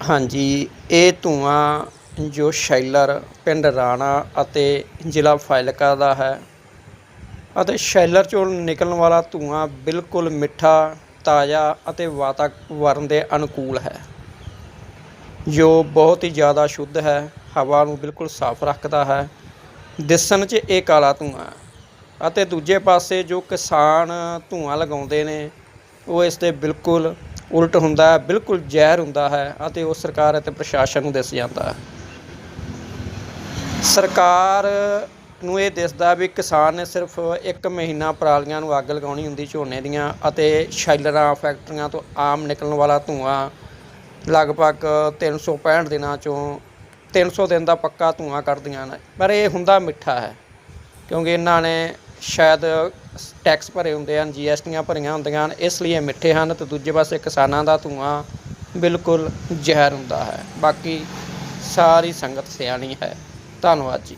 ਹਾਂਜੀ, ਇਹ ਧੂੰਆਂ ਜੋ ਸ਼ੈਲਰ, ਪਿੰਡ ਰਾਣਾ ਅਤੇ ਜ਼ਿਲ੍ਹਾ ਫਾਜ਼ਿਲਕਾ ਦਾ ਹੈ ਅਤੇ ਸ਼ੈਲਰ ਚੋਂ ਨਿਕਲਣ ਵਾਲਾ ਧੂੰਆਂ ਬਿਲਕੁਲ ਮਿੱਠਾ, ਤਾਜ਼ਾ ਅਤੇ ਵਾਤਾਵਰਨ ਦੇ ਅਨੁਕੂਲ ਹੈ, ਜੋ ਬਹੁਤ ਹੀ ਜ਼ਿਆਦਾ ਸ਼ੁੱਧ ਹੈ, ਹਵਾ ਨੂੰ ਬਿਲਕੁਲ ਸਾਫ਼ ਰੱਖਦਾ ਹੈ। ਦਿਸਣ 'ਚ ਇਹ ਕਾਲਾ ਧੂੰਆਂ ਅਤੇ ਦੂਜੇ ਪਾਸੇ ਜੋ ਕਿਸਾਨ ਧੂੰਆਂ ਲਗਾਉਂਦੇ ਨੇ, ਉਹ ਇਸ ਦੇ ਬਿਲਕੁਲ ਉਲਟ ਹੁੰਦਾ ਹੈ, ਬਿਲਕੁਲ ਜ਼ਹਿਰ ਹੁੰਦਾ ਹੈ ਅਤੇ ਉਹ ਸਰਕਾਰ ਅਤੇ ਪ੍ਰਸ਼ਾਸਨ ਨੂੰ ਦਿਸ ਜਾਂਦਾ ਹੈ। ਸਰਕਾਰ ਨੂੰ ਇਹ ਦਿਸਦਾ ਵੀ ਕਿਸਾਨ ਨੇ ਸਿਰਫ ਇੱਕ ਮਹੀਨਾ ਪਰਾਲੀਆਂ ਨੂੰ ਅੱਗ ਲਗਾਉਣੀ ਹੁੰਦੀ ਝੋਨੇ ਦੀਆਂ ਅਤੇ ਸ਼ੈਲਰਾਂ, ਫੈਕਟਰੀਆਂ ਤੋਂ ਆਮ ਨਿਕਲਣ ਵਾਲਾ ਧੂੰਆਂ ਲਗਭਗ 365 ਦਿਨਾਂ ਚੋਂ 300 ਦਿਨ ਦਾ ਪੱਕਾ ਧੂੰਆਂ ਕੱਢਦੀਆਂ ਨੇ। ਪਰ ਇਹ ਹੁੰਦਾ ਮਿੱਠਾ ਹੈ, ਕਿਉਂਕਿ ਇਹਨਾਂ ਨੇ ਸ਼ਾਇਦ ਟੈਕਸ ਭਰੇ ਹੁੰਦੇ ਹਨ ਜੀਐਸਟੀਆਂ ਭਰੀਆਂ ਹੁੰਦੀਆਂ ਹਨ, ਇਸ ਲਈ ਇਹ ਮਿੱਠੇ ਹਨ ਤੇ ਦੂਜੇ ਪਾਸੇ ਕਿਸਾਨਾਂ ਦਾ ਧੂੰਆਂ ਬਿਲਕੁਲ ਜ਼ਹਿਰ ਹੁੰਦਾ ਹੈ। ਬਾਕੀ ਸਾਰੀ ਸੰਗਤ ਸਿਆਣੀ ਹੈ। ਧੰਨਵਾਦ ਜੀ।